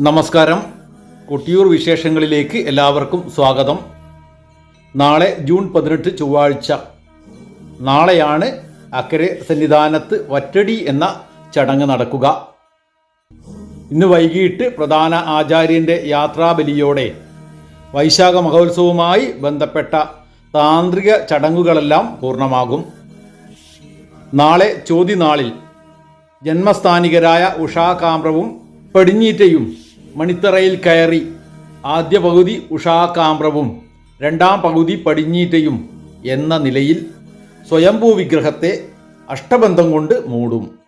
നമസ്കാരം. കൊട്ടിയൂർ വിശേഷങ്ങളിലേക്ക് എല്ലാവർക്കും സ്വാഗതം. നാളെ ജൂൺ പതിനെട്ട് ചൊവ്വാഴ്ച. നാളെയാണ് അക്കരെ സന്നിധാനത്ത് വറ്റടി എന്ന ചടങ്ങ് നടക്കുക. ഇന്ന് വൈകിട്ട് പ്രധാന ആചാര്യന്റെ യാത്രാബലിയോടെ വൈശാഖ മഹോത്സവവുമായി ബന്ധപ്പെട്ട താന്ത്രിക ചടങ്ങുകളെല്ലാം പൂർണമാകും. നാളെ ചോദ്യനാളിൽ ജന്മസ്ഥാനികരായ ഉഷാകാമ്രവും പടിഞ്ഞീറ്റയും മണിത്തറയിൽ കയറി. ആദ്യ പകുതി ഉഷാകാമ്രവും രണ്ടാം പകുതി പടിഞ്ഞീറ്റയും എന്ന നിലയിൽ സ്വയംഭൂ വിഗ്രഹത്തെ അഷ്ടബന്ധം കൊണ്ട് മൂടും.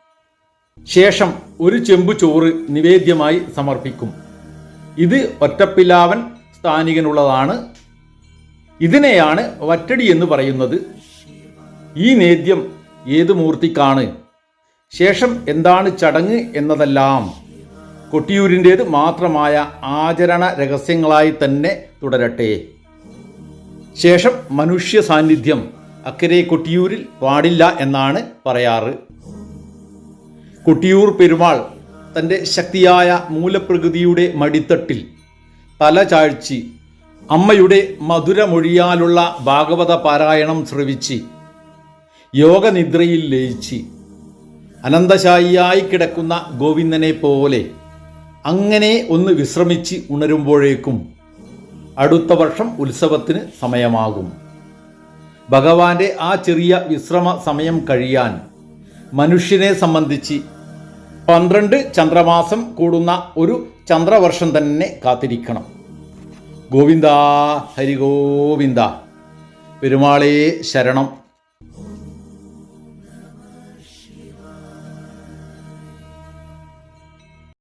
ശേഷം ഒരു ചെമ്പു ചോറ് നിവേദ്യമായി സമർപ്പിക്കും. ഇത് ഒറ്റപ്പിലാവൻ സ്ഥാനികനുള്ളതാണ്. ഇതിനെയാണ് വറ്റടി എന്ന് പറയുന്നത്. ഈ നേദ്യം ഏത് മൂർത്തിക്കാണ്? ശേഷം എന്താണ് ചടങ്ങ് എന്നതെല്ലാം കൊട്ടിയൂരിന്റേത് മാത്രമായ ആചരണ രഹസ്യങ്ങളായി തന്നെ തുടരട്ടെ. ശേഷം മനുഷ്യ സാന്നിധ്യം അക്കരെ കൊട്ടിയൂരിൽ പാടില്ല എന്നാണ് പറയാറ്. കൊട്ടിയൂർ പെരുമാൾ തന്റെ ശക്തിയായ മൂലപ്രകൃതിയുടെ മടിത്തട്ടിൽ തല ചാഴ്ചി അമ്മയുടെ മധുരമൊഴിയാലുള്ള ഭാഗവത പാരായണം ശ്രവിച്ച് യോഗനിദ്രയിൽ ലയിച്ച് അനന്തശായിയായി കിടക്കുന്ന ഗോവിന്ദനെ പോലെ അങ്ങനെ ഒന്ന് വിശ്രമിച്ച് ഉണരുമ്പോഴേക്കും അടുത്ത വർഷം ഉത്സവത്തിന് സമയമാകും. ഭഗവാന്റെ ആ ചെറിയ വിശ്രമ സമയം കഴിയാൻ മനുഷ്യനെ സംബന്ധിച്ച് പന്ത്രണ്ട് ചന്ദ്രമാസം കൂടുന്ന ഒരു ചന്ദ്രവർഷം തന്നെ കാത്തിരിക്കണം. ഗോവിന്ദ ഹരി ഗോവിന്ദ പെരുമാളേ ശരണം.